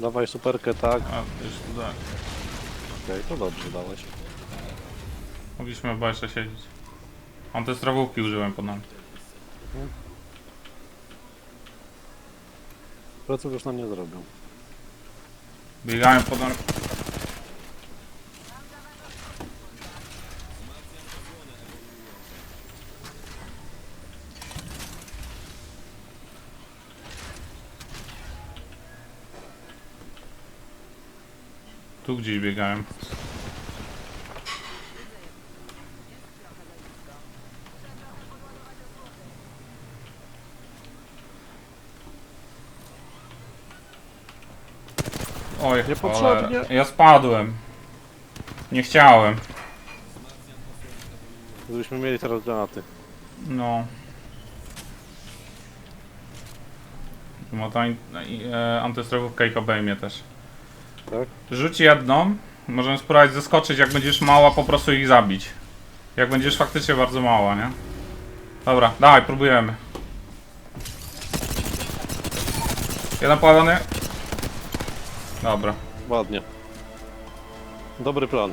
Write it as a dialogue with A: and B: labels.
A: Dawaj superkę, tak.
B: A, już tu tak.
A: Okej, to dobrze dałeś.
B: Mogliśmy chyba jeszcze siedzieć. Antystrowówki użyłem pod nami.
A: Pleców już nam nie zrobią.
B: Biegają pod nami. Tu gdzieś biegają. Oj,
A: Niepotrzebnie.
B: cholera. Ja spadłem. Nie chciałem.
A: Gdybyśmy mieli teraz granaty.
B: No. Ma ta e, antystrefówka i obejmie też.
A: Tak?
B: Rzuć jedną. Możemy spróbować zeskoczyć, jak będziesz mała, po prostu ich zabić. Jak będziesz faktycznie bardzo mała, nie? Dobra, dawaj, próbujemy. Jeden palony. Dobra.
A: Ładnie. Dobry plan.